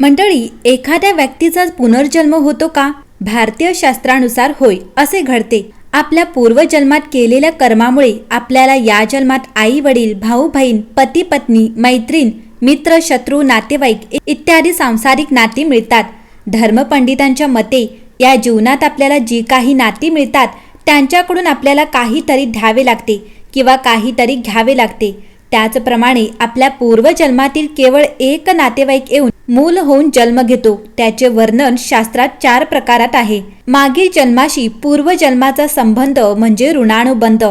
मंडळी एखाद्या व्यक्तीचा पुनर्जन्म होतो का? भारतीय शास्त्रानुसार होय असे घडते. आपल्या पूर्वजन्मात केलेल्या कर्मामुळे आपल्याला या जन्मात आई वडील भाऊ बहीण पती पत्नी मैत्रीण मित्र शत्रू नातेवाईक इत्यादी सांसारिक नाती मिळतात. धर्मपंडितांच्या मते या जीवनात आपल्याला जी काही नाती मिळतात त्यांच्याकडून आपल्याला काहीतरी द्यावे लागते किंवा काहीतरी घ्यावे लागते. त्याचप्रमाणे आपल्या पूर्वजन्मातील केवळ एक नातेवाईक येऊन मूल होऊन जन्म घेतो. त्याचे वर्णन शास्त्रात चार प्रकारात आहे. मागील जन्माशी पूर्वजन्माचा संबंध म्हणजे ऋणानुबंध.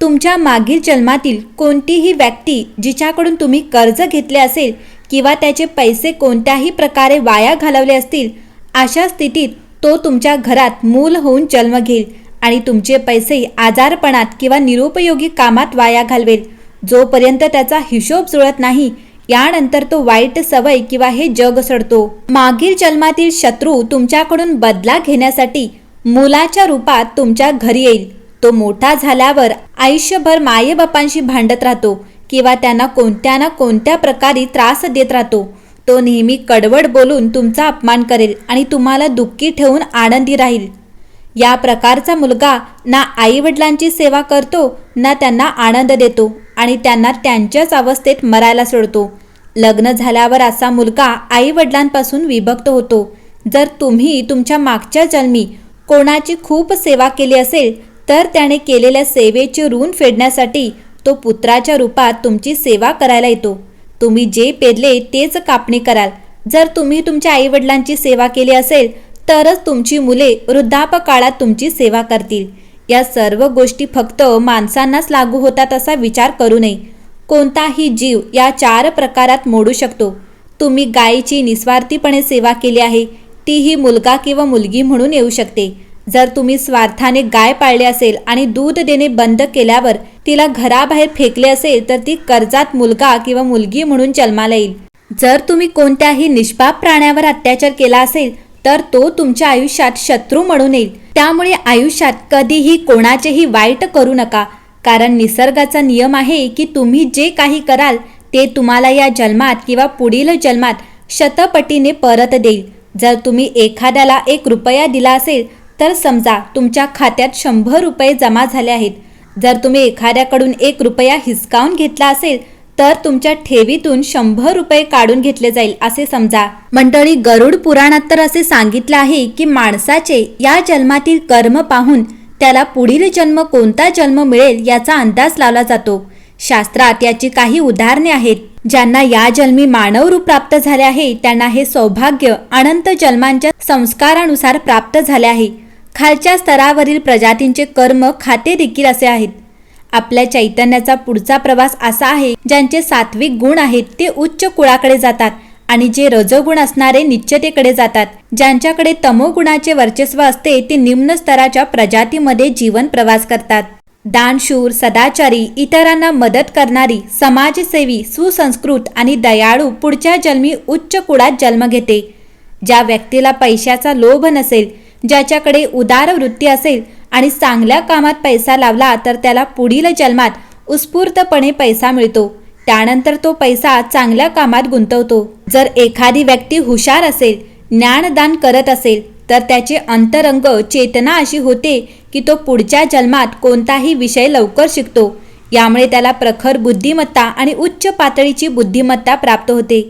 तुमच्या मागील जन्मातील कोणतीही व्यक्ती जिच्याकडून तुम्ही कर्ज घेतले असेल किंवा त्याचे पैसे कोणत्याही प्रकारे वाया घालवले असतील अशा स्थितीत तो तुमच्या घरात मूल होऊन जन्म घेईल आणि तुमचे पैसे आजारपणात किंवा निरुपयोगी कामात वाया घालवेल. जोपर्यंत त्याचा हिशोब जुळत नाही यानंतर तो वाईट सवय किंवा हे जग सडतो. मागील जन्मातील शत्रू तुमच्याकडून बदला घेण्यासाठी मुलाच्या रूपात तुमच्या घरी येईल. तो मोठा झाल्यावर आयुष्यभर मायेबापांशी भांडत राहतो किंवा त्यांना कोणत्या ना कोणत्या प्रकारे त्रास देत राहतो. तो नेहमी कडवड बोलून तुमचा अपमान करेल आणि तुम्हाला दुःखी ठेवून आनंदी राहील. या प्रकारचा मुलगा ना आईवडिलांची सेवा करतो ना त्यांना आनंद देतो. आणि त्यांना त्यांच्याच अवस्थेत मरायला सोडतो. लग्न झाल्यावर असा मुलगा आईवडिलांपासून विभक्त होतो. जर तुम्ही तुमच्या मागच्या जन्मी कोणाची खूप सेवा केली असेल तर त्याने केलेल्या सेवेचे ऋण फेडण्यासाठी तो पुत्राच्या रूपात तुमची सेवा करायला येतो. तुम्ही जे पेरले तेच कापणी कराल. जर तुम्ही तुमच्या आईवडिलांची सेवा केली असेल तरच तुमची मुले वृद्धापकाळात तुमची सेवा करतील. या सर्व गोष्टी फक्त माणसांनाच लागू होतात असा विचार करू नये. कोणताही जीव या चार प्रकारात मोडू शकतो. तुम्ही गायीची निस्वार्थीपणे सेवा केली आहे तीही मुलगा किंवा मुलगी म्हणून येऊ शकते. जर तुम्ही स्वार्थाने गाय पाळली असेल आणि दूध देणे बंद केल्यावर तिला घराबाहेर फेकले असेल तर ती कर्जात मुलगा किंवा मुलगी म्हणून जन्माला येईल. जर तुम्ही कोणत्याही निष्पाप प्राण्यावर अत्याचार केला असेल तर तो तुमच्या आयुष्यात शत्रू म्हणून येईल. त्यामुळे आयुष्यात कधीही कोणाचेही वाईट करू नका. कारण निसर्गाचा नियम आहे की तुम्ही जे काही कराल ते तुम्हाला या जन्मात किंवा पुढील जन्मात शतपटीने परत देईल. जर तुम्ही एखाद्याला एक रुपया दिला असेल तर समजा तुमच्या खात्यात शंभर रुपये जमा झाले आहेत. जर तुम्ही एखाद्याकडून एक रुपया हिसकावून घेतला असेल तर तुमच्या ठेवीतून शंभर रुपये काढून घेतले जाईल असे समजा. मंडळी गरुड पुराणात तर असे सांगितलं आहे की माणसाचे या जन्मातील कर्म पाहून त्याला पुढील जन्म कोणता जन्म मिळेल याचा अंदाज लावला जातो. शास्त्रात याची काही उदाहरणे आहेत. ज्यांना या जन्मी मानव रूप प्राप्त झाले आहे त्यांना हे सौभाग्य अनंत जन्मांच्या संस्कारानुसार प्राप्त झाले आहे. खालच्या स्तरावरील प्रजातींचे कर्म खाते देखील असे आहेत. आपल्या चैतन्याचा पुढचा प्रवास असा आहे ज्यांचे सात्विक गुण आहेत ते उच्च कुळाकडे जातात आणि जे रजोगुण असणारे निश्चतेकडे जातात. ज्यांच्याकडे तमोगुणाचे वर्चस्व असते ते निम्न स्तराच्या प्रजातीमध्ये जीवन प्रवास करतात. दानशूर सदाचारी इतरांना मदत करणारी समाजसेवी सुसंस्कृत आणि दयाळू पुढच्या जन्मी उच्च कुळात जन्म घेते. ज्या व्यक्तीला पैशाचा लोभ नसेल ज्याच्याकडे उदार वृत्ती असेल आणि चांगल्या कामात पैसा लावला तर त्याला पुढील जन्मात उत्स्फूर्तपणे पैसा मिळतो. त्यानंतर तो पैसा चांगल्या कामात गुंतवतो. जर एखादी व्यक्ती हुशार असेल ज्ञानदान करत असेल तर त्याचे अंतरंग चेतना अशी होते की तो पुढच्या जन्मात कोणताही विषय लवकर शिकतो. यामुळे त्याला प्रखर बुद्धिमत्ता आणि उच्च पातळीची बुद्धिमत्ता प्राप्त होते.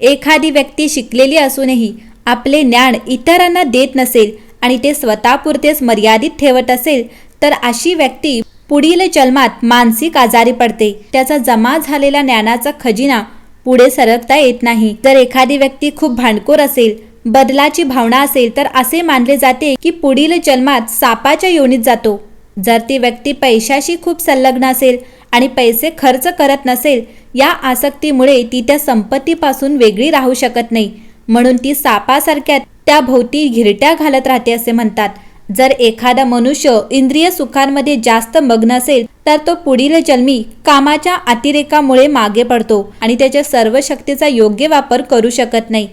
एखादी व्यक्ती शिकलेली असूनही आपले ज्ञान इतरांना देत नसेल आणि ते स्वतःपुरतेच मर्यादित ठेवत असेल तर अशी व्यक्ती पुढील जन्मात मानसिक आजारी पडते. त्याचा जमा झालेला ज्ञानाचा खजिना पुढे सरकता येत नाही. जर एखादी व्यक्ती खूप भांडखोर असेल बदलाची भावना असेल तर असे मानले जाते की पुढील जन्मात सापाच्या योनीत जातो. जर ती व्यक्ती पैशाशी खूप संलग्न असेल आणि पैसे खर्च करत नसेल या आसक्तीमुळे ती त्या संपत्तीपासून वेगळी राहू शकत नाही. म्हणून ती सापासारख्या त्याभोवती घिरट्या घालत राहते असे म्हणतात. जर एखादा मनुष्य इंद्रिय सुखांमध्ये जास्त मग्न असेल तर तो पुढील जन्मी कामाच्या अतिरेकामुळे मागे पडतो आणि त्याच्या सर्व शक्तीचा योग्य वापर करू शकत नाही.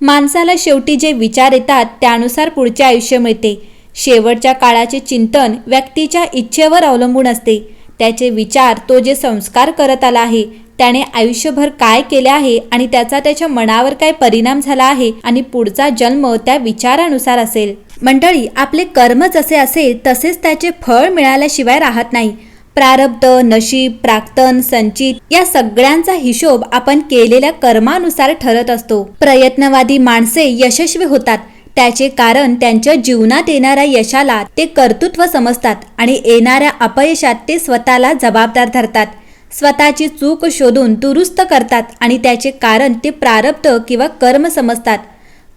माणसाला शेवटी जे विचार येतात त्यानुसार पुढचे आयुष्य मिळते. शेवटच्या काळाचे चिंतन व्यक्तीच्या इच्छेवर अवलंबून असते. त्याचे विचार तो जे संस्कार करत आला आहे त्याने आयुष्यभर काय केले आहे आणि त्याचा त्याच्या मनावर काय परिणाम झाला आहे आणि पुढचा जन्म त्या विचारानुसार असेल. मंडळी आपले कर्म जसे असेल तसेच त्याचे फळ मिळाल्याशिवाय राहत नाही. प्रारब्ध नशीब प्राक्तन संचित या सगळ्यांचा हिशोब आपण केलेल्या कर्मानुसार ठरत असतो. प्रयत्नवादी माणसे यशस्वी होतात. त्याचे कारण त्यांच्या जीवनात येणाऱ्या यशाला ते कर्तृत्व समजतात आणि येणाऱ्या अपयशात ते स्वतःला जबाबदार धरतात. स्वतःची चूक शोधून दुरुस्त करतात आणि त्याचे कारण ते प्रारब्ध किंवा कर्म समजतात.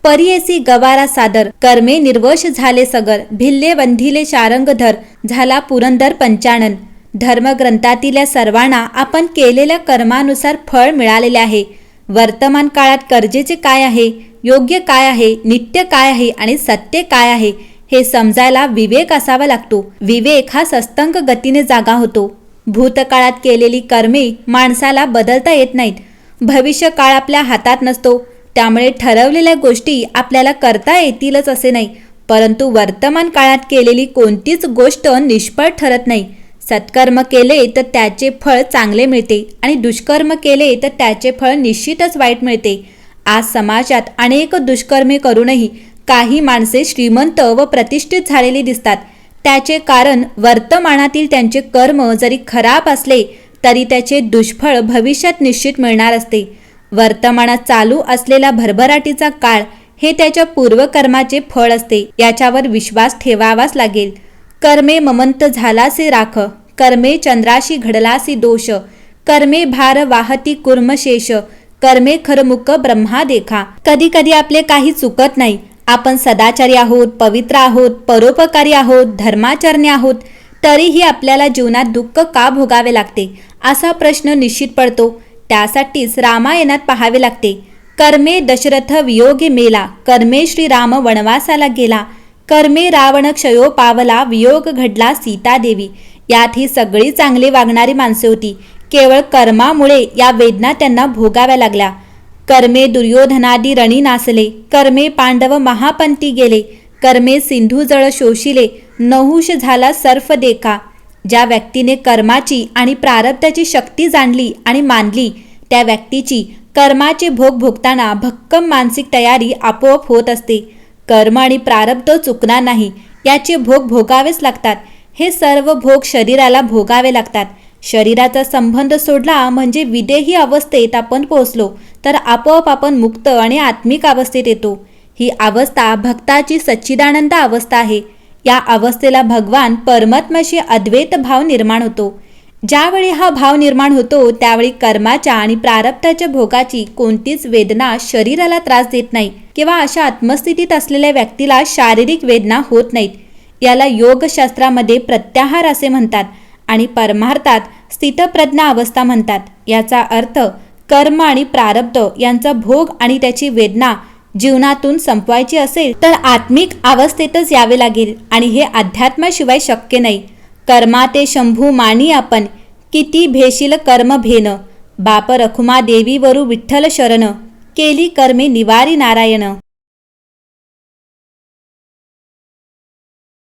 परियेसी गवारा सादर कर्मे निर्वश झाले सगर भिल्ले वंधिले शारंगधर झाला पुरंदर पंचानन धर्मग्रंथातील सर्वांना आपण केलेल्या कर्मानुसार फळ मिळालेले आहे. वर्तमान काळात गरजेचे काय आहे? योग्य काय आहे? नित्य काय आहे? आणि सत्य काय आहे? हे समजायला विवेक असावा लागतो. विवेक हा सस्तंग गतीने जागा होतो. भूतकाळात केलेली कर्मे माणसाला बदलता येत नाहीत. भविष्य काळ आपल्या हातात नसतो. त्यामुळे ठरवलेल्या गोष्टी आपल्याला करता येतीलच असे नाही. परंतु वर्तमान काळात केलेली कोणतीच गोष्ट निष्फळ ठरत नाही. सत्कर्म केले तर त्याचे फळ चांगले मिळते आणि दुष्कर्म केले तर त्याचे फळ निश्चितच वाईट मिळते. आज समाजात अनेक दुष्कर्मे करूनही काही माणसे श्रीमंत व प्रतिष्ठित झालेली दिसतात. त्याचे कारण वर्तमानातील त्यांचे कर्म जरी खराब असले तरी त्याचे दुष्फळ भविष्यात निश्चित मिळणार असते. वर्तमानात चालू असलेला भरभराटीचा काळ हे त्याच्या पूर्वकर्माचे फळ असते याच्यावर विश्वास ठेवावाच लागेल. कर्मे ममंत झालासे राख कर्मे चंद्राशी घडलासी दोष कर्मे भार वाहती कुर्मशेष कर्मे खरमुख ब्रह्मा देखा. कधी कधी आपले काही चुकत नाही आपण सदाचारी आहोत पवित्र आहोत परोपकारी आहोत धर्माचरणे आहोत तरीही आपल्याला जीवनात दुःख का भोगावे लागते? असा प्रश्न निश्चित पडतो. त्यासाठीच रामायणात पाहावे लागते. कर्मे दशरथ वियोगे मेला कर्मे श्रीराम वनवासाला गेला कर्मे रावण क्षयो पावला वियोग घडला सीतादेवी. यात ही सगळी चांगली वागणारी माणसे होती. केवळ कर्मामुळे या वेदना त्यांना भोगाव्या लागल्या. कर्मे दुर्योधनादी रणी नासले कर्मे पांडव महापंती गेले कर्मे सिंधूजळ शोषिले नहुष झाला सर्फ देखा. ज्या व्यक्तीने कर्माची आणि प्रारब्धाची शक्ती जाणली आणि मानली त्या व्यक्तीची कर्माचे भोग भोगताना भक्कम मानसिक तयारी आपोआप होत असते. कर्म आणि प्रारब्ध चुकणार नाही याचे भोग भोगावेच लागतात. हे सर्व भोग शरीराला भोगावे लागतात. शरीराचा संबंध सोडला म्हणजे विदेही अवस्थेत आपण पोहोचलो तर आपोआप आपण मुक्त आणि आत्मिक अवस्थेत येतो. ही अवस्था भक्ताची सच्चिदानंद अवस्था आहे. या अवस्थेला भगवान परमात्माशी अद्वैत भाव निर्माण होतो. ज्यावेळी हा भाव निर्माण होतो त्यावेळी कर्माच्या आणि प्रारब्धाच्या भोगाची कोणतीच वेदना शरीराला त्रास देत नाही किंवा अशा आत्मस्थितीत असलेल्या व्यक्तीला शारीरिक वेदना होत नाहीत. याला योगशास्त्रामध्ये प्रत्याहार असे म्हणतात. आणि परमार्थात स्थितप्रज्ञा अवस्था म्हणतात. याचा अर्थ कर्म आणि प्रारब्ध यांचा भोग आणि त्याची वेदना जीवनातून संपवायची असेल तर आत्मिक अवस्थेतच यावे लागेल आणि हे अध्यात्माशिवाय शक्य नाही. कर्मा ते शंभू मानी आपण किती भेशील कर्म भेन. बाप रखुमा देवीवरू विठ्ठल शरण केली कर्मे निवारी नारायण.